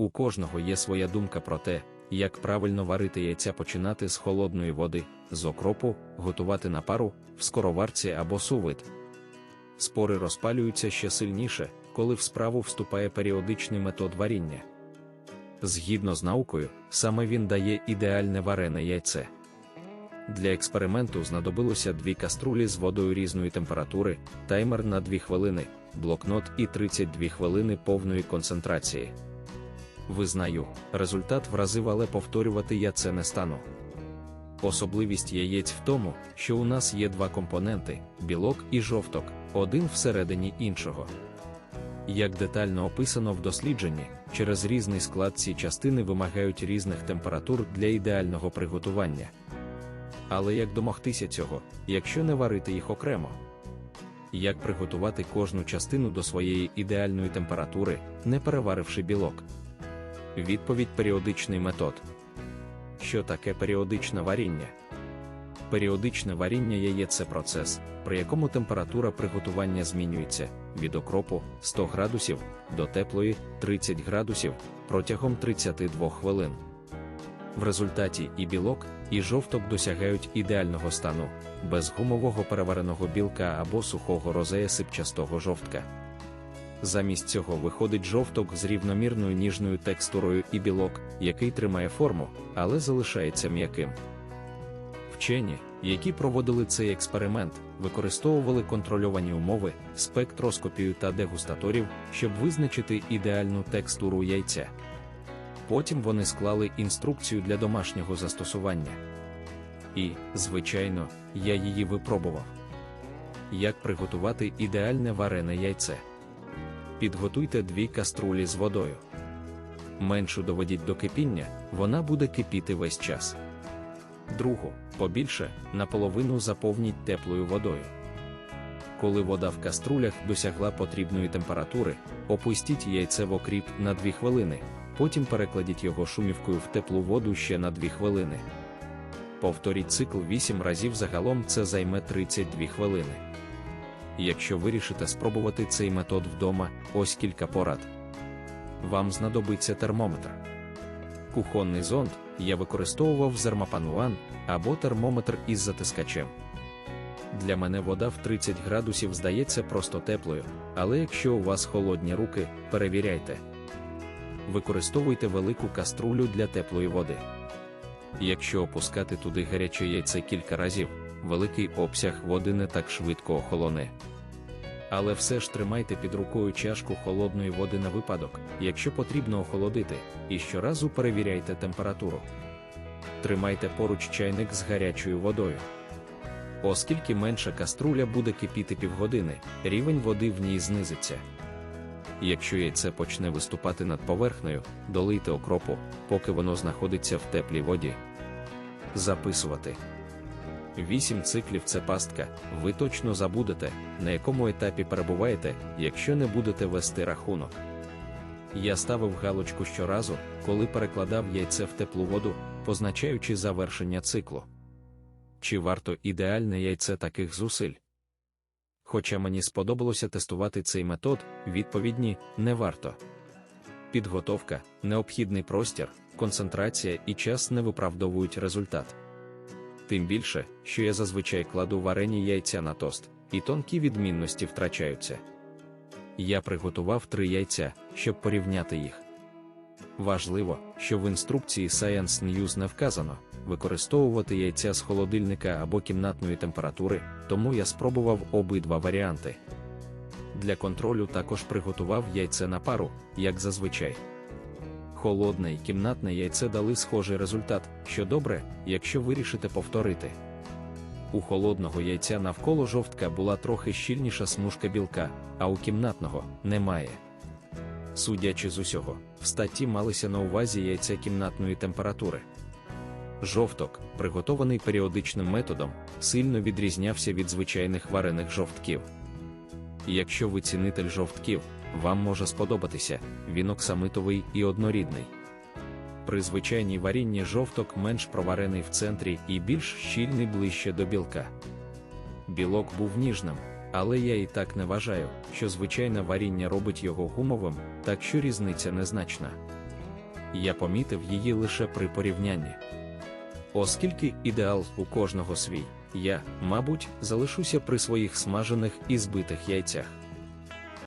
У кожного є своя думка про те, як правильно варити яйця починати з холодної води, з окропу, готувати на пару, в скороварці або сувид. Спори розпалюються ще сильніше, коли в справу вступає періодичний метод варіння. Згідно з наукою, саме він дає ідеальне варене яйце. Для експерименту знадобилося дві каструлі з водою різної температури, таймер на 2 хвилини, блокнот і 32 хвилини повної концентрації. Визнаю, результат вразив, але повторювати я це не стану. Особливість яєць в тому, що у нас є два компоненти білок і жовток, один всередині іншого. Як детально описано в дослідженні, через різний склад ці частини вимагають різних температур для ідеального приготування. Але як домогтися цього, якщо не варити їх окремо? Як приготувати кожну частину до своєї ідеальної температури, не переваривши білок? Відповідь періодичний метод. Що таке періодичне варіння? Періодичне варіння яєць – це процес, при якому температура приготування змінюється від окропу 100 градусів до теплої 30 градусів протягом 32 хвилин. В результаті і білок, і жовток досягають ідеального стану, без гумового перевареного білка або сухого розея сипчастого жовтка. Замість цього виходить жовток з рівномірною ніжною текстурою і білок, який тримає форму, але залишається м'яким. Вчені, які проводили цей експеримент, використовували контрольовані умови, спектроскопію та дегустаторів, щоб визначити ідеальну текстуру яйця. Потім вони склали інструкцію для домашнього застосування. І, звичайно, я її випробував. Як приготувати ідеальне варене яйце? Підготуйте дві каструлі з водою. Меншу доведіть до кипіння, вона буде кипіти весь час. Другу, побільше, наполовину заповніть теплою водою. Коли вода в каструлях досягла потрібної температури, опустіть яйце в окріп на 2 хвилини, потім перекладіть його шумівкою в теплу воду ще на 2 хвилини. Повторіть цикл 8 разів загалом це займе 32 хвилини. Якщо вирішите спробувати цей метод вдома, ось кілька порад. Вам знадобиться термометр. Кухонний зонд я використовував зермапануан або термометр із затискачем. Для мене вода в 30 градусів здається просто теплою, але якщо у вас холодні руки, перевіряйте. Використовуйте велику каструлю для теплої води. Якщо опускати туди гаряче яйце кілька разів, великий обсяг води не так швидко охолоне. Але все ж тримайте під рукою чашку холодної води на випадок, якщо потрібно охолодити, і щоразу перевіряйте температуру. Тримайте поруч чайник з гарячою водою. Оскільки менша каструля буде кипіти півгодини, рівень води в ній знизиться. Якщо яйце почне виступати над поверхнею, долийте окропу, поки воно знаходиться в теплій воді. Записувати. 8 циклів це пастка, ви точно забудете, на якому етапі перебуваєте, якщо не будете вести рахунок. Я ставив галочку щоразу, коли перекладав яйце в теплу воду, позначаючи завершення циклу. Чи варто ідеальне яйце таких зусиль? Хоча мені сподобалося тестувати цей метод, відповідні не варто. Підготовка, необхідний простір, концентрація і час не виправдовують результат. Тим більше, що я зазвичай кладу варені яйця на тост, і тонкі відмінності втрачаються. Я приготував три яйця, щоб порівняти їх. Важливо, що в інструкції Science News не вказано використовувати яйця з холодильника або кімнатної температури, тому я спробував обидва варіанти. Для контролю також приготував яйце на пару, як зазвичай. Холодне і кімнатне яйце дали схожий результат, що добре, якщо вирішите повторити. У холодного яйця навколо жовтка була трохи щільніша смужка білка, а у кімнатного немає. Судячи з усього, в статті малися на увазі яйця кімнатної температури. Жовток, приготований періодичним методом, сильно відрізнявся від звичайних варених жовтків. Якщо ви цінитель жовтків, вам може сподобатися, він оксамитовий і однорідний. При звичайній варінні жовток менш проварений в центрі і більш щільний ближче до білка. Білок був ніжним, але я і так не вважаю, що звичайне варіння робить його гумовим, так що різниця незначна. я помітив її лише при порівнянні. Оскільки ідеал у кожного свій, я, мабуть, залишуся при своїх смажених і збитих яйцях.